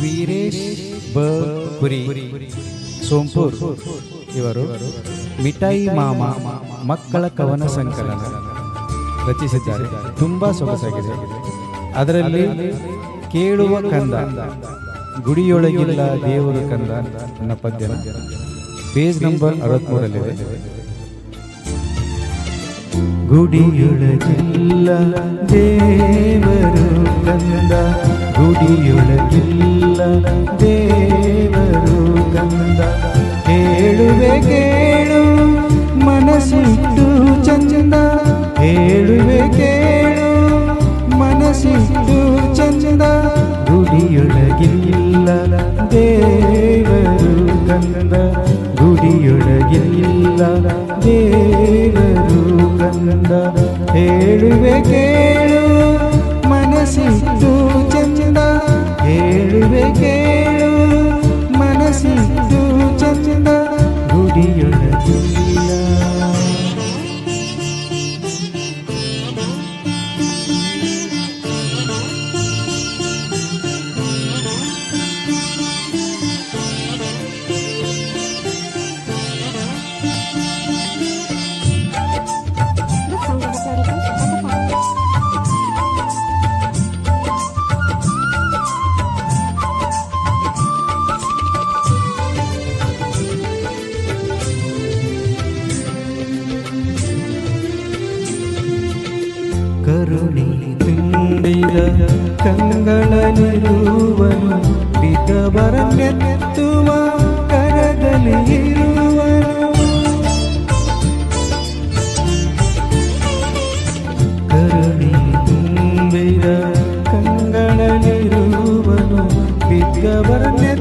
ವೀರೇಶ್ ಬುರಿ ಸೋಂಪುರ್ ಇವರು ಮಿಠಾಯಿ ಮಾಮ, ಮಕ್ಕಳ ಕವನ ಸಂಕಲನ ರಚಿಸಿದ್ದಾರೆ. ತುಂಬಾ ಸೊಗಸಾಗಿದೆ. ಅದರಲ್ಲಿ ಕೇಳುವ ಕಂದ, ಗುಡಿಯೊಳಗಿಲ್ಲ ದೇವರು ಕಂದ ನನ್ನ ಪದ್ಯನ. Page number ಅರವತ್ಮೂರಲ್ಲಿದೆ. ಗುಡಿಯೊಳಗಿಲ್ಲ ದೇವರು ಕಂದ. ಗುಡಿಯೊಳಗಿಲ್ಲ ದೇವರು ಕಂದ. ಹೇಳುವೆ ಕೇಳು ಮನಸ್ಸಿಟ್ಟು ಚಂದ. ಹೇಳುವೆ ಕೇಳು ಮನಸ್ಸಿಟ್ಟು ಚಂದ. ಗುಡಿಯೊಳಗಿಲ್ಲ ದೇವರು ಕಂದ. ಗುಡಿಯೊಳಗಿಲ್ಲ ದೇವರು ಕಂದ. ಹೇಳುವೆ ಕೇಳು ಮನಸ್ಸಿಟ್ಟು ಹೇಳುವೆ ಕೇಳು ಮನಸ್ಸಿದ್ದು ಚಂದ ತುಂಬಿದ ಕಂಗಳಲ್ಲಿರುವನು ಬಿದ್ದವರನ್ನೆತ್ತುವ ಕರದಲ್ಲಿ ಇರುವನು. ಕರುಣಿ ತುಂಬಿದ ಕಂಗಳನಿರುವನು ಬಿದ್ದವರನ್ನೆತ್ತುವ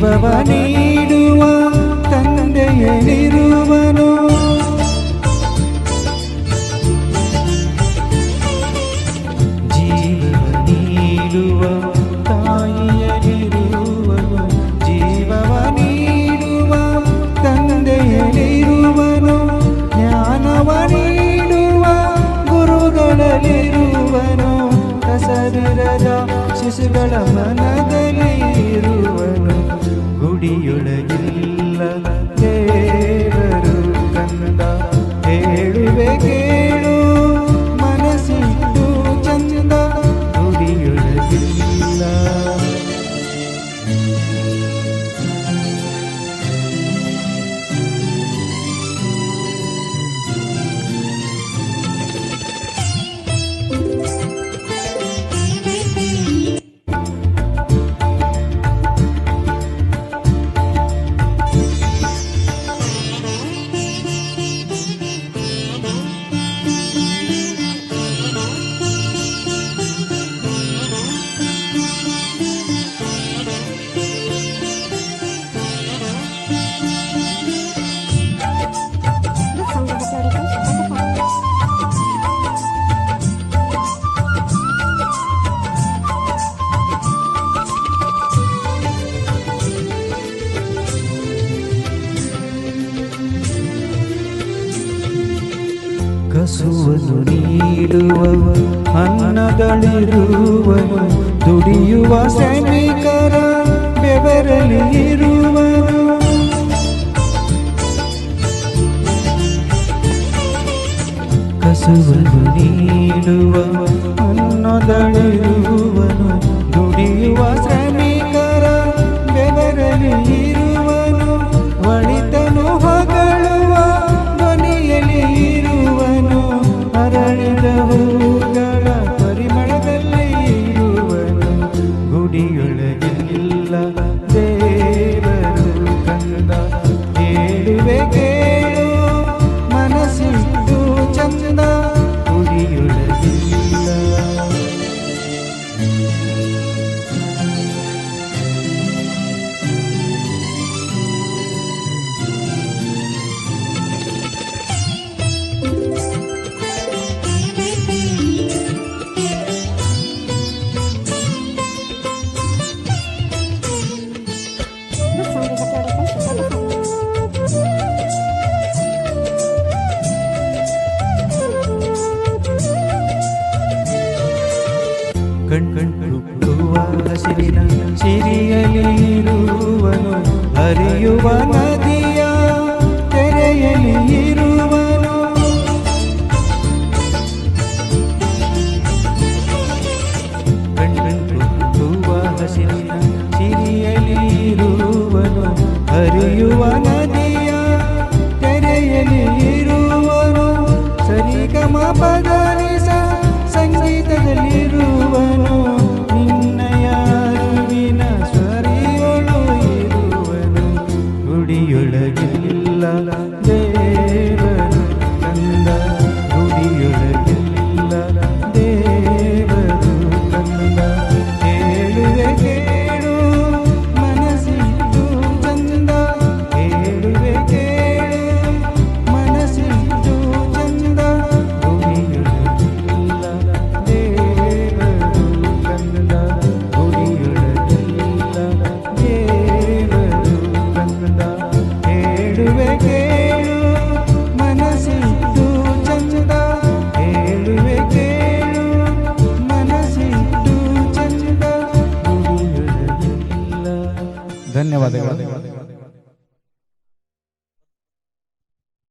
ಜೀವವ ನೀಡುವ ತಂದೆಯಲ್ಲಿರುವನು ಜೀವವ ನೀಡುವ, ತಾಯಿಯಲ್ಲಿರುವನು. ಜೀವವ ನೀಡುವ ತಂದೆಯಲ್ಲಿರುವನು ಜ್ಞಾನವ ನೀಡುವ, ಗುರುಗಳಲ್ಲಿರುವನು. ಕಸರದ ಶಿಶುಗಳ ಮನದಲ್ಲಿ ಗುಡಿಯೊಳಗಿಲ್ಲ ನೀಡುವ ಅನ್ನದಳಿರುವನು ದುಡಿಯುವ ಸೈನಿಕರ ಬೆವರಲ್ಲಿ ಇರುವನು ಕಸುವನ್ನು ನೀಡುವ ಅನ್ನದಳಿರುವನು ದುಡಿಯುವ ಶ್ರಮಿಕರ ಬೆವರಲ್ಲಿ ಸಿರಿಯಲಿರುವನು ಹರಿಯುವ ಮನಸ್ಸಿಟ್ಟು ಚಂದ ಗುಡಿಯೊಳಗಿಲ್ಲ ಧನ್ಯವಾದಗಳು